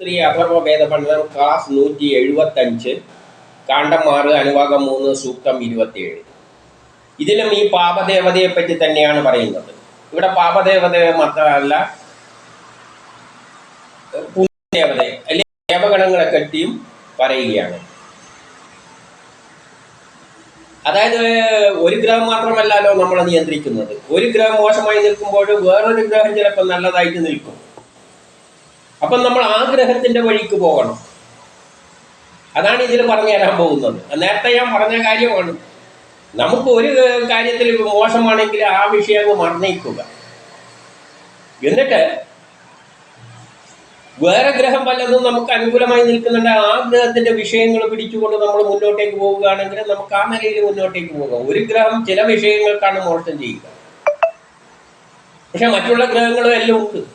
സ്ത്രീ അഥർവ വേദപണ്ഡിതം ക്ലാസ് നൂറ്റി എഴുപത്തഞ്ച് കാണ്ടം ആറ് അനുവാദം മൂന്ന് സൂക്തം ഇരുപത്തിയേഴ്. ഇതിലും ഈ പാപദേവതയെ പറ്റി തന്നെയാണ് പറയുന്നത്. ഇവിടെ പാപദേവത മാത്രമല്ല പുണ്യദേവതയെ അല്ലെങ്കിൽ ദേവഗണങ്ങളെ പറ്റിയും പറയുകയാണ്. അതായത് ഒരു ഗ്രഹം മാത്രമല്ലല്ലോ നമ്മൾ നിയന്ത്രിക്കുന്നത്. ഒരു ഗ്രഹം മോശമായി നിൽക്കുമ്പോൾ വേറൊരു ഗ്രഹം ചിലപ്പോൾ നല്ലതായിട്ട് നിൽക്കും. അപ്പം നമ്മൾ ആഗ്രഹത്തിന്റെ വഴിക്ക് പോകണം. അതാണ് ഇതിൽ പറഞ്ഞു തരാൻ പോകുന്നത്. നേരത്തെ ഞാൻ പറഞ്ഞ കാര്യമാണ്. നമുക്ക് ഒരു കാര്യത്തിൽ മോശമാണെങ്കിൽ ആ വിഷയം അങ്ങ് എന്നിട്ട് വേറെ ഗ്രഹം പലതും നമുക്ക് അനുകൂലമായി നിൽക്കുന്നുണ്ട് ആ ഗ്രഹത്തിന്റെ വിഷയങ്ങൾ പിടിച്ചുകൊണ്ട് നമ്മൾ മുന്നോട്ടേക്ക് പോവുകയാണെങ്കിൽ നമുക്ക് ആ നിലയിൽ മുന്നോട്ടേക്ക് പോകാം. ഒരു ഗ്രഹം ചില വിഷയങ്ങൾക്കാണ് മോശം ചെയ്യുക. പക്ഷെ മറ്റുള്ള ഗ്രഹങ്ങളും എല്ലാം ഉണ്ട്.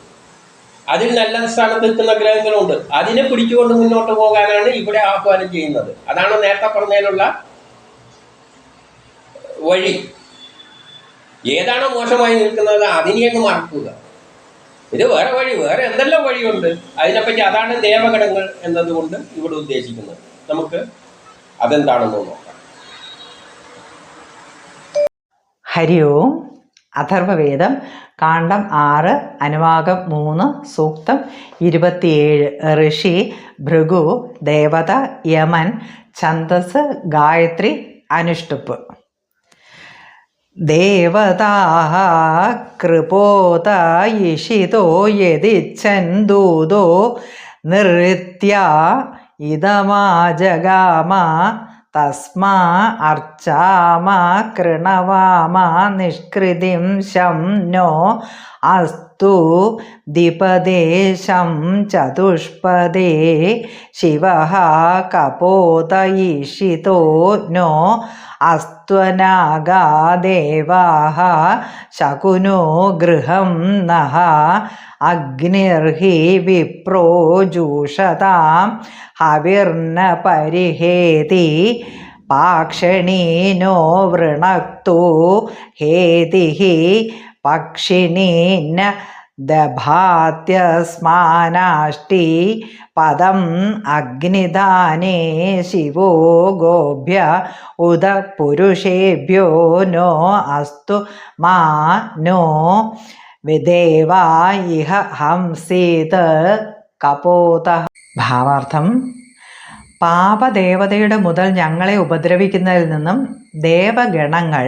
അതിൽ നല്ല സ്ഥാനത്ത് നിൽക്കുന്ന ഗ്രഹങ്ങളുണ്ട്. അതിനെ പിടിച്ചുകൊണ്ട് മുന്നോട്ട് പോകാനാണ് ഇവിടെ ആഹ്വാനം ചെയ്യുന്നത്. അതാണ് നേരത്തെ പറഞ്ഞതിനുള്ള വഴി. ഏതാണോ മോശമായി നിൽക്കുന്നത് അതിനെ അങ്ങ് മറക്കുക. ഇത് വേറെ വഴി വേറെ എന്തെല്ലാം വഴിയുണ്ട്? അതിനെപ്പറ്റി അതാണ് ദേവഗണങ്ങൾ എന്നതുകൊണ്ട് ഇവിടെ ഉദ്ദേശിക്കുന്നത്. നമുക്ക് അതെന്താണെന്ന് നോക്കാം. ഹരി ഓം. അഥർവവേദം കാണ്ഡം ആറ് അനുവാകം മൂന്ന് സൂക്തം ഇരുപത്തിയേഴ്. ഋഷി ഭൃഗു ദേവത യമൻ ഛന്ദസ് ഗായത്രി അനുഷ്ടുപ്പ്. ദേവതാः യതി ചന്ദൂതോ നൃത്യ ഇതമാ ഇതമാജഗാമ തസ്മാ അർച്ചാമ കൃണവാമ നിഷ്കൃതിം ശം നോ അസ്തു ദിപദേശം ചതുഷ്പദേ ശിവ കപോത ഈഷിതോ നോ അസ്ത്വനാഗാദേവാः ശകുനോ ഗൃഹം നഃ അഗ്നിർഹി വിപ്രോ ജൂഷതാം ഹവിർന പരിഹേതി പാക്ഷണീനോ വൃണക്തോ ഹേതിः പക്ഷിണീന ദഭാത്യസ്മാനാഷ്ടി പദം അഗ്നിദാനേ ശിവോ ഗോഭ്യ ഉദ പുരുഷേഭ്യോ നോ അസ്തു മാ നോ വിദേവാ ഹംസീത് കപോത. ഭാവാർത്ഥം പാപദേവതയുടെ മുതൽ ഞങ്ങളെ ഉപദ്രവിക്കുന്നതിൽ നിന്നും ദേവഗണങ്ങൾ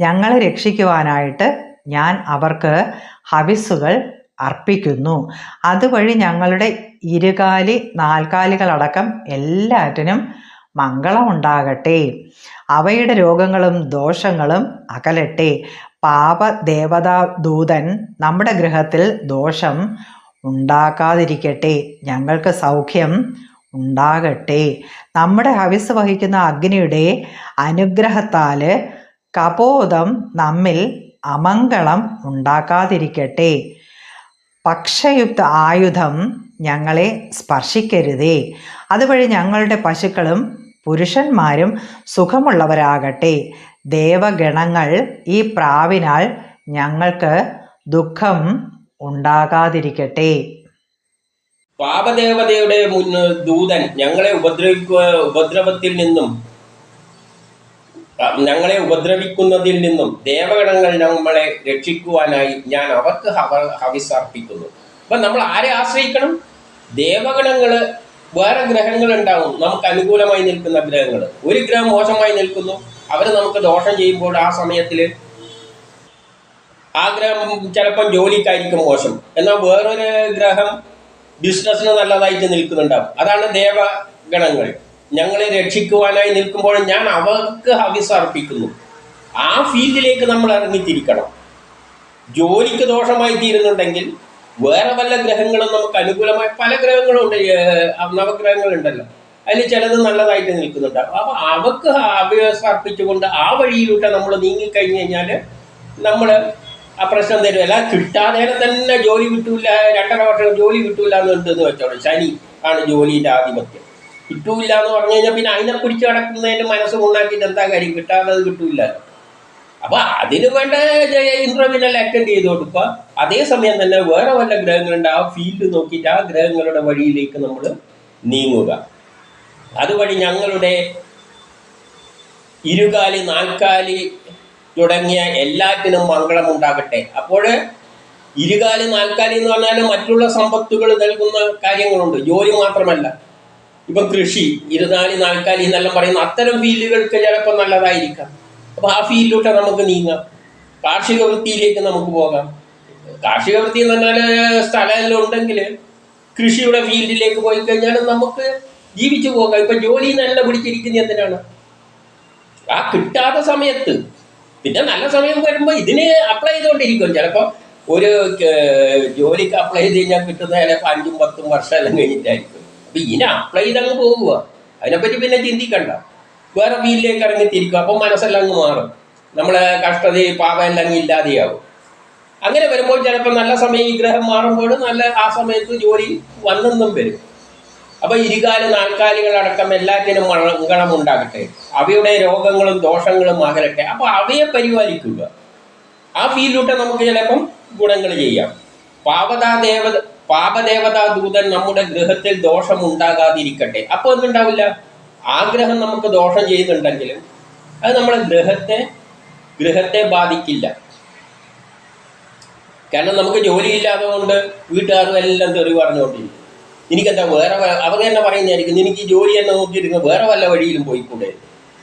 ഞങ്ങളെ രക്ഷിക്കുവാനായിട്ട് ഞാൻ അവർക്ക് ഹവിസ്സുകൾ അർപ്പിക്കുന്നു. അതുവഴി ഞങ്ങളുടെ ഇരുകാലി നാൽക്കാലികളടക്കം എല്ലാറ്റിനും മംഗളമുണ്ടാകട്ടെ അവയുടെ രോഗങ്ങളും ദോഷങ്ങളും അകലട്ടെ. പാപദേവതാ ദൂതൻ നമ്മുടെ ഗൃഹത്തിൽ ദോഷം ഉണ്ടാക്കാതിരിക്കട്ടെ ഞങ്ങൾക്ക് സൗഖ്യം ഉണ്ടാകട്ടെ. നമ്മുടെ ഹവിസ് വഹിക്കുന്ന അഗ്നിയുടെ അനുഗ്രഹത്താൽ കപോതം നമ്മിൽ അമംഗളം ഉണ്ടാക്കാതിരിക്കട്ടെ. പക്ഷയുക്ത ആയുധം ഞങ്ങളെ സ്പർശിക്കരുതേ. അതുവഴി ഞങ്ങളുടെ പശുക്കളും പുരുഷന്മാരും സുഖമുള്ളവരാകട്ടെ. ദേവഗണങ്ങൾ ഈ പ്രാവിനാൽ ഞങ്ങൾക്ക് ദുഃഖം ഉണ്ടാകാതിരിക്കട്ടെ. പാപദേവതയുടെ മുന്ന് ദൂതൻ ഞങ്ങളെ ഉപദ്രവിക്കുക ഉപദ്രവത്തിൽ നിന്നും ഞങ്ങളെ ഉപദ്രവിക്കുന്നതിൽ നിന്നും ദേവഗണങ്ങൾ നമ്മളെ രക്ഷിക്കുവാനായി ഞാൻ അവർക്ക് ഹവ ഹവിസർപ്പിക്കുന്നു അപ്പം നമ്മൾ ആരെ ആശ്രയിക്കണം? ദേവഗണങ്ങൾ വേറെ ഗ്രഹങ്ങൾ ഉണ്ടാവും. നമുക്ക് അനുകൂലമായി നിൽക്കുന്ന ഗ്രഹങ്ങൾ ഒരു ഗ്രഹം മോശമായി നിൽക്കുന്നു. അവർ നമുക്ക് ദോഷം ചെയ്യുമ്പോൾ ആ സമയത്തിൽ ആ ഗ്രഹം ചിലപ്പം ജോലിക്കായിരിക്കും മോശം. എന്നാൽ വേറൊരു ഗ്രഹം ബിസിനസ്സിന് നല്ലതായിട്ട് നിൽക്കുന്നുണ്ടാവും. അതാണ് ദേവഗണങ്ങൾ. ഞങ്ങളെ രക്ഷിക്കുവാനായി നിൽക്കുമ്പോൾ ഞാൻ അവർക്ക് ഹവിസ് അർപ്പിക്കുന്നു. ആ ഫീൽഡിലേക്ക് നമ്മൾ ഇറങ്ങിത്തിരിക്കണം. ജോലിക്ക് ദോഷമായി തീരുന്നുണ്ടെങ്കിൽ വേറെ വല്ല ഗ്രഹങ്ങളും നമുക്ക് അനുകൂലമായ പല ഗ്രഹങ്ങളും ഉണ്ട് നവഗ്രഹങ്ങളുണ്ടല്ലോ. അതിൽ ചിലത് നല്ലതായിട്ട് നിൽക്കുന്നുണ്ടാവും അപ്പോൾ അവക്ക് ഹവിസ് അർപ്പിച്ചുകൊണ്ട് ആ വഴിയിലൂടെ നമ്മൾ നീങ്ങിക്കഴിഞ്ഞ് കഴിഞ്ഞാൽ നമ്മൾ ആ പ്രശ്നം തരുമല്ല കിട്ടാതെ തന്നെ ജോലി കിട്ടൂല രണ്ടര വർഷം ജോലി കിട്ടൂല എന്നുണ്ടെന്ന് വെച്ചോളൂ. ശനി ആണ് ജോലിയുടെ ആധിപത്യം. കിട്ടൂല എന്ന് പറഞ്ഞു കഴിഞ്ഞാൽ പിന്നെ അതിനെ പിടിച്ച് കിടക്കുന്നതിന്റെ മനസ്സ് ഉണ്ടാക്കിയിട്ട് എന്താ കാര്യം? കിട്ടാതെ കിട്ടൂല അപ്പൊ അതിന് വേണ്ട ഇന്റർവ്യൂവിനെല്ലാം അറ്റൻഡ് ചെയ്ത് കൊടുക്കുക അതേസമയം തന്നെ വേറെ വല്ല ഗ്രഹങ്ങളുണ്ട് ആ ഫീൽഡ് നോക്കിയിട്ട് ആ ഗ്രഹങ്ങളുടെ വഴിയിലേക്ക് നമ്മൾ നീങ്ങുക. അതുവഴി ഞങ്ങളുടെ ഇരുകാലി നാൽക്കാലി തുടങ്ങിയ എല്ലാറ്റിനും മംഗളം ഉണ്ടാകട്ടെ. അപ്പോൾ ഇരുകാലി നാൽക്കാലി എന്ന് പറഞ്ഞാൽ മറ്റുള്ള സമ്പത്തുകൾ നൽകുന്ന കാര്യങ്ങളുണ്ട്. ജോലി മാത്രമല്ല. ഇപ്പം കൃഷി ഇരുനാലി നാൽക്കാലി എന്നെല്ലാം പറയുന്ന അത്തരം ഫീൽഡുകൾക്ക് ചിലപ്പോൾ നല്ലതായിരിക്കാം. അപ്പൊ ആ ഫീൽഡിലോട്ട് നമുക്ക് നീങ്ങാം. കാർഷിക വൃത്തിയിലേക്ക് നമുക്ക് പോകാം. കാർഷിക വൃത്തി എന്ന് പറഞ്ഞാൽ സ്ഥലമെല്ലാം ഉണ്ടെങ്കിൽ കൃഷിയുടെ ഫീൽഡിലേക്ക് പോയി കഴിഞ്ഞാൽ നമുക്ക് ജീവിച്ചു പോകാം. ഇപ്പൊ ജോലി നല്ല പിടിച്ചിരിക്കുന്ന എന്തിനാണ്? ആ കിട്ടാത്ത സമയത്ത്. പിന്നെ നല്ല സമയം വരുമ്പോൾ ഇതിന് അപ്ലൈ ചെയ്തുകൊണ്ടിരിക്കും. ചിലപ്പോൾ ഒരു ജോലിക്ക് അപ്ലൈ ചെയ്ത് കഴിഞ്ഞാൽ കിട്ടുന്ന ചിലപ്പോൾ അഞ്ചും പത്തും വർഷം എല്ലാം കഴിഞ്ഞിട്ടായിരിക്കും. അപ്പം ഇതിനെ അപ്ലൈ ചെയ്തങ്ങ് പോകുക അതിനെപ്പറ്റി പിന്നെ ചിന്തിക്കണ്ട. വേറെ വീലിലേക്ക് ഇറങ്ങി തിരിക്കുക അപ്പം മനസ്സെല്ലാം അങ്ങ് മാറും. നമ്മളെ കഷ്ടത പാപം എല്ലാം അങ്ങ് ഇല്ലാതെയാവും. അങ്ങനെ വരുമ്പോൾ ചിലപ്പോൾ നല്ല സമയം ഈ ഗ്രഹം മാറുമ്പോൾ നല്ല ആ സമയത്ത് ജോലി വന്നെന്നും വരും. അപ്പൊ ഇരുകാല നാൽക്കാലികളടക്കം എല്ലാറ്റിനും മംഗളം ഉണ്ടാകട്ടെ. അവയുടെ രോഗങ്ങളും ദോഷങ്ങളും അകലട്ടെ. അപ്പൊ അവയെ പരിപാലിക്കുക. ആ ഫീലിലൂടെ നമുക്ക് ചിലപ്പം ഗുണങ്ങൾ ചെയ്യാം. പാവതാ ദേവത പാപദേവതാ ദൂതൻ നമ്മുടെ ഗ്രഹത്തിൽ ദോഷം ഉണ്ടാകാതിരിക്കട്ടെ അപ്പോൾ എന്തുണ്ടാവില്ല? ആഗ്രഹം നമുക്ക് ദോഷം ചെയ്യുന്നുണ്ടെങ്കിലും അത് നമ്മുടെ ഗ്രഹത്തെ ഗ്രഹത്തെ ബാധിക്കില്ല. കാരണം നമുക്ക് ജോലിയില്ലാതെ കൊണ്ട് വീട്ടുകാരും എല്ലാം തെറി പറഞ്ഞുകൊണ്ടിരിക്കും. എനിക്കെന്താ വേറെ അവർ തന്നെ പറയുന്നതായിരിക്കും എനിക്ക് ജോലി തന്നെ നോക്കിയിരുന്ന വേറെ വല്ല വഴിയിലും പോയിക്കൂടെ?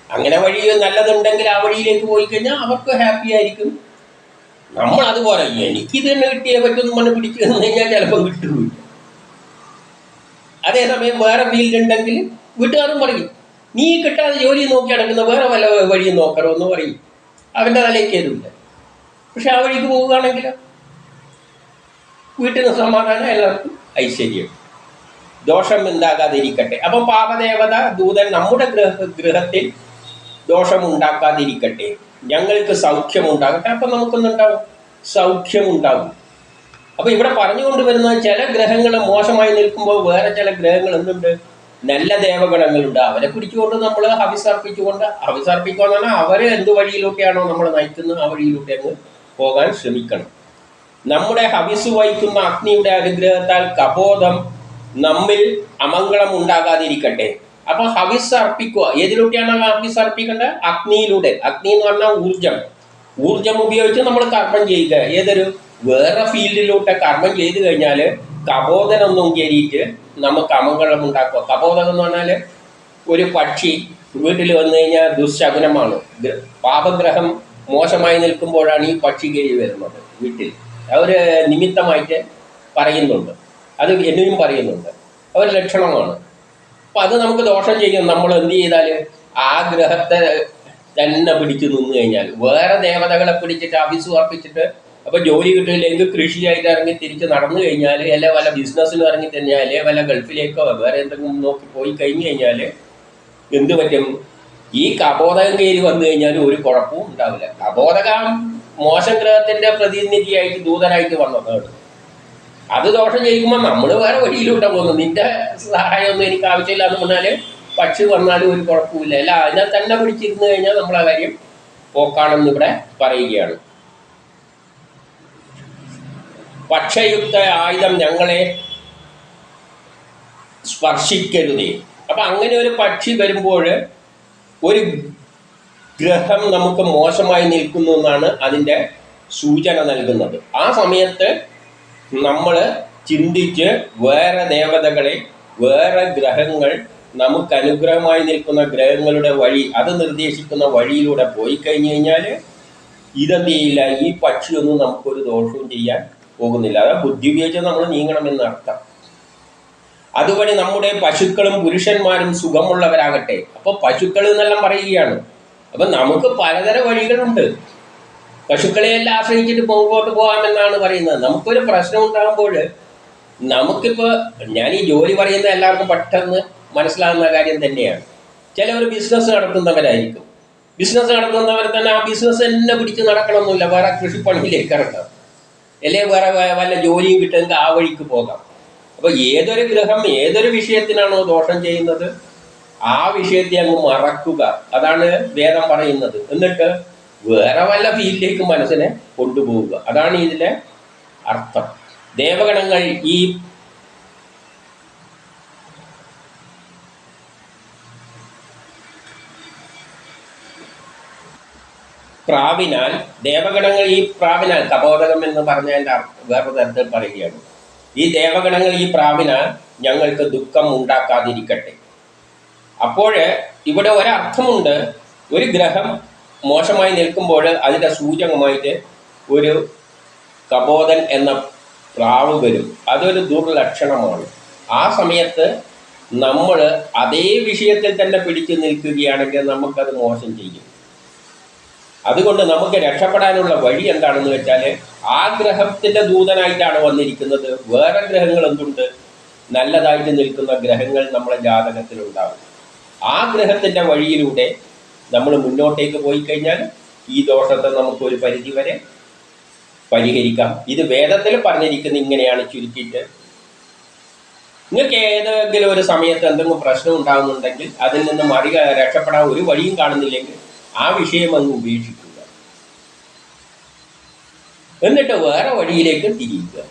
അങ്ങനെ വഴി നല്ലതുണ്ടെങ്കിൽ ആ വഴിയിലേക്ക് പോയി കഴിഞ്ഞാൽ അവർക്ക് ഹാപ്പി ആയിരിക്കും. നമ്മൾ അതുപോലെ എനിക്കിത് തന്നെ കിട്ടിയേ പറ്റുമെന്ന് പറഞ്ഞ് പിടിച്ചു എന്ന് കഴിഞ്ഞാൽ ചിലപ്പം കിട്ടുകയില്ല അതേസമയം വേറെ ഫീൽഡ് ഉണ്ടെങ്കിൽ വീട്ടുകാരും പറയും നീ കിട്ടാതെ ജോലി നോക്കി നടക്കുന്ന വേറെ വല്ല വഴിയും നോക്കണമെന്ന് പറയും. അവന്റെ തലയ്ക്ക് കയറില്ല പക്ഷെ ആ വഴിക്ക് പോവുകയാണെങ്കിൽ വീട്ടിന് സമാധാനം എല്ലാവർക്കും ഐശ്വര്യം ദോഷം ഉണ്ടാകാതിരിക്കട്ടെ അപ്പോൾ പാപദേവത ദൂതൻ നമ്മുടെ ഗൃഹ ഗൃഹത്തിൽ ദോഷം ഉണ്ടാക്കാതിരിക്കട്ടെ ഞങ്ങൾക്ക് സൗഖ്യം ഉണ്ടാകട്ടെ അപ്പൊ നമുക്കൊന്നുണ്ടാവും സൗഖ്യം ഉണ്ടാവും അപ്പൊ ഇവിടെ പറഞ്ഞുകൊണ്ട് വരുന്ന ചില ഗ്രഹങ്ങൾ മോശമായി നിൽക്കുമ്പോൾ വേറെ ചില ഗ്രഹങ്ങൾ എന്തുണ്ട്? നല്ല ദേവഗണങ്ങളുണ്ട്. അവരെ കുടിച്ചുകൊണ്ട് നമ്മൾ ഹവിസർപ്പിച്ചുകൊണ്ട് ഹവിസർപ്പിക്കുക എന്ന് പറഞ്ഞാൽ അവരെ എന്ത് വഴിയിലൂടെയാണോ നമ്മൾ നയിക്കുന്നത്? ആ വഴിയിലൂടെ അങ്ങ് പോകാൻ ശ്രമിക്കണം. നമ്മുടെ ഹവിസ് വഹിക്കുന്ന അഗ്നിയുടെ അനുഗ്രഹത്താൽ കബോധം നമ്മിൽ അമംഗളം ഉണ്ടാകാതിരിക്കട്ടെ അപ്പൊ ഹവിസ് അർപ്പിക്കുക. ഏതിലൂടെയാണ് ഹവിസ് അർപ്പിക്കേണ്ടത്? അഗ്നിയിലൂടെ. അഗ്നി എന്ന് പറഞ്ഞാൽ ഊർജം ഊർജം ഉപയോഗിച്ച് നമ്മൾ കർമ്മം ചെയ്യുക. ഏതൊരു? വേറെ ഫീൽഡിലൂടെ കർമ്മം ചെയ്തു കഴിഞ്ഞാൽ കബോധനൊന്നും കയറിയിട്ട് നമുക്ക് അമംഗളം ഉണ്ടാക്കുക. കബോധനം എന്ന് പറഞ്ഞാൽ ഒരു പക്ഷി വീട്ടിൽ വന്നു കഴിഞ്ഞാൽ ദുശകുനമാണ്. പാപഗ്രഹം മോശമായി നിൽക്കുമ്പോഴാണ് ഈ പക്ഷി കയറി വരുന്നത് വീട്ടിൽ. അവർ നിമിത്തമായിട്ട് പറയുന്നുണ്ട്. അത് എന്നെയും പറയുന്നുണ്ട്. അവർ ലക്ഷണമാണ്. അപ്പം അത് നമുക്ക് ദോഷം ചെയ്യും. നമ്മൾ എന്ത് ചെയ്താൽ ആ ഗ്രഹത്തെ തന്നെ പിടിച്ചു നിന്ന് കഴിഞ്ഞാൽ. വേറെ ദേവതകളെ പിടിച്ചിട്ട് അഭിസു ഉറപ്പിച്ചിട്ട് അപ്പൊ ജോലി കിട്ടിയില്ലെങ്കിൽ കൃഷിയായിട്ട് ഇറങ്ങി തിരിച്ച് നടന്നു കഴിഞ്ഞാൽ അല്ലെ വല്ല ബിസിനസ്സിലും ഇറങ്ങി കഴിഞ്ഞാൽ അല്ലെ വല്ല ഗൾഫിലേക്കോ വേറെ എന്തെങ്കിലും നോക്കി പോയി കഴിഞ്ഞു കഴിഞ്ഞാൽ എന്ത് പറ്റും? ഈ കബോധകം കയറി വന്നു കഴിഞ്ഞാൽ ഒരു കുഴപ്പവും ഉണ്ടാവില്ല. കബോധകം മോശം ഗ്രഹത്തിന്റെ പ്രതിനിധിയായിട്ട് ദൂതനായിട്ട് വന്നതാണ്. അത് ദോഷം ചെയ്യുമ്പോൾ നമ്മൾ വേറെ വഴിയിലൂട്ടാ പോകുന്നു നിന്റെ സഹായമൊന്നും എനിക്ക് ആവശ്യമില്ല എന്ന് പറഞ്ഞാൽ പക്ഷി വന്നാലും ഒരു കുഴപ്പമില്ല അല്ല അതിനെ തന്നെ പിടിച്ചിരുന്നു കഴിഞ്ഞാൽ നമ്മൾ ആ കാര്യം പോക്കാണെന്ന് ഇവിടെ പറയുകയാണ്. പക്ഷയുക്ത ആയുധം ഞങ്ങളെ സ്പർശിക്കരുതേ. അപ്പൊ അങ്ങനെ ഒരു പക്ഷി വരുമ്പോൾ ഒരു ഗ്രഹം നമുക്ക് മോശമായി നിൽക്കുന്നു എന്നാണ് അതിന്റെ സൂചന നൽകുന്നത്. ആ സമയത്ത് നമ്മൾ ചിന്തിച്ച് വേറെ ദേവതകളെ വേറെ ഗ്രഹങ്ങൾ നമുക്ക് അനുഗ്രഹമായി നിൽക്കുന്ന ഗ്രഹങ്ങളുടെ വഴി അത് നിർദ്ദേശിക്കുന്ന വഴിയിലൂടെ പോയി കഴിഞ്ഞു കഴിഞ്ഞാൽ ഇതെന്ത് ചെയ്യില്ല ഈ പക്ഷിയൊന്നും നമുക്കൊരു ദോഷവും ചെയ്യാൻ പോകുന്നില്ല. അതാ ബുദ്ധി ഉപയോഗിച്ച് നമ്മൾ നീങ്ങണമെന്ന് അർത്ഥം. അതുവഴി നമ്മുടെ പശുക്കളും പുരുഷന്മാരും സുഖമുള്ളവരാകട്ടെ. അപ്പോൾ പശുക്കൾ എന്നെല്ലാം പറയുകയാണ്. അപ്പം നമുക്ക് പലതരം വഴികളുണ്ട്. പശുക്കളെയെല്ലാം ആശ്രയിച്ചിട്ട് മുമ്പോട്ട് പോകാമെന്നാണ് പറയുന്നത്. നമുക്കൊരു പ്രശ്നം ഉണ്ടാകുമ്പോൾ നമുക്കിപ്പോൾ ഞാൻ ഈ ജോലി പറയുന്ന എല്ലാവർക്കും പെട്ടെന്ന് മനസ്സിലാകുന്ന കാര്യം തന്നെയാണ്. ചിലവർ ബിസിനസ് നടത്തുന്നവരായിരിക്കും. ബിസിനസ് നടത്തുന്നവർ തന്നെ ആ ബിസിനസ് തന്നെ പിടിച്ച് നടക്കണമെന്നില്ല വേറെ കൃഷിപ്പണിയിലേക്ക് ഇറക്കാം അല്ലെ? വേറെ വല്ല ജോലിയും കിട്ടുമെങ്കിൽ ആ വഴിക്ക് പോകാം. അപ്പോൾ ഏതൊരു ഗ്രഹം ഏതൊരു വിഷയത്തിനാണോ ദോഷം ചെയ്യുന്നത് ആ വിഷയത്തെ അങ്ങ് മറക്കുക. അതാണ് വേദം പറയുന്നത്. എന്നിട്ട് വേറെ വല്ല ഫീൽഡിലേക്ക് മനസ്സിനെ കൊണ്ടുപോവുക. അതാണ് ഇതിലെ അർത്ഥം. ദേവഗണങ്ങൾ ഈ പ്രാവിനാൽ ദേവഗണങ്ങൾ ഈ പ്രാവിനാൽ തപോധകം എന്ന് അർത്ഥം വേറെ തരത്തിൽ പറയുകയാണ്. ഈ ദേവഗണങ്ങൾ ഈ പ്രാവിനാൽ ഞങ്ങൾക്ക് ദുഃഖം ഉണ്ടാക്കാതിരിക്കട്ടെ. അപ്പോൾ ഇവിടെ ഒരർത്ഥമുണ്ട്. ഒരു ഗ്രഹം മോശമായി നിൽക്കുമ്പോൾ അതിന്റെ സൂചകമായിട്ട് ഒരു കബോധൻ എന്ന പ്രാവ് വരും. അതൊരു ദുർലക്ഷണമാണ്. ആ സമയത്ത് നമ്മൾ അതേ വിഷയത്തിൽ തന്നെ പിടിച്ചു നിൽക്കുകയാണെങ്കിൽ നമുക്കത് മോശം ചെയ്യും. അതുകൊണ്ട് നമുക്ക് രക്ഷപ്പെടാനുള്ള വഴി എന്താണെന്ന് വെച്ചാൽ ആ ഗ്രഹത്തിന്റെ ദൂതനായിട്ടാണ് വന്നിരിക്കുന്നത്. വേറെ ഗ്രഹങ്ങൾ എന്തുണ്ട്? നല്ലതായിട്ട് നിൽക്കുന്ന ഗ്രഹങ്ങൾ നമ്മളെ ജാതകത്തിലുണ്ടാവും ആ ഗ്രഹത്തിന്റെ വഴിയിലൂടെ നമ്മൾ മുന്നോട്ടേക്ക് പോയി കഴിഞ്ഞാൽ ഈ ദോഷത്തെ നമുക്ക് ഒരു പരിധി വരെ പരിഹരിക്കാം. ഇത് വേദത്തിൽ പറഞ്ഞിരിക്കുന്ന ഇങ്ങനെയാണ് ചുരുക്കിയിട്ട്. നിങ്ങൾക്ക് ഏതെങ്കിലും ഒരു സമയത്ത് എന്തെങ്കിലും പ്രശ്നം ഉണ്ടാകുന്നുണ്ടെങ്കിൽ അതിൽ നിന്ന് മറി രക്ഷപ്പെടാൻ ഒരു വഴിയും കാണുന്നില്ലെങ്കിൽ ആ വിഷയം അങ്ങ് ഉപേക്ഷിക്കുക. എന്നിട്ട് വേറെ വഴിയിലേക്ക് തിരിയുക.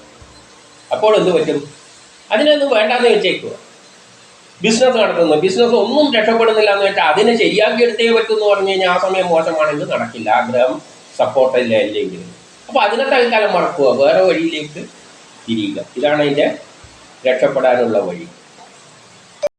അപ്പോൾ എന്ത് പറ്റും? അതിനൊന്നും വേണ്ടാന്ന് വെച്ചേക്കുക. ബിസിനസ് നടത്തുന്നു. ബിസിനസ് ഒന്നും രക്ഷപ്പെടുന്നില്ല എന്ന് വെച്ചാൽ അതിനെ ശരിയാക്കി എടുത്തേ പറ്റൂ എന്ന് പറഞ്ഞു കഴിഞ്ഞാൽ ആ സമയം മോശമാണെങ്കിൽ നടക്കില്ല. ആഗ്രഹം സപ്പോർട്ടില്ല അല്ലെങ്കിൽ അപ്പോൾ അതിനെ തൽക്കാലം മറക്കുക. വേറെ വഴിയിലേക്ക് തിരിയുക. ഇതാണ് അതിന്റെ രക്ഷപ്പെടാനുള്ള വഴി.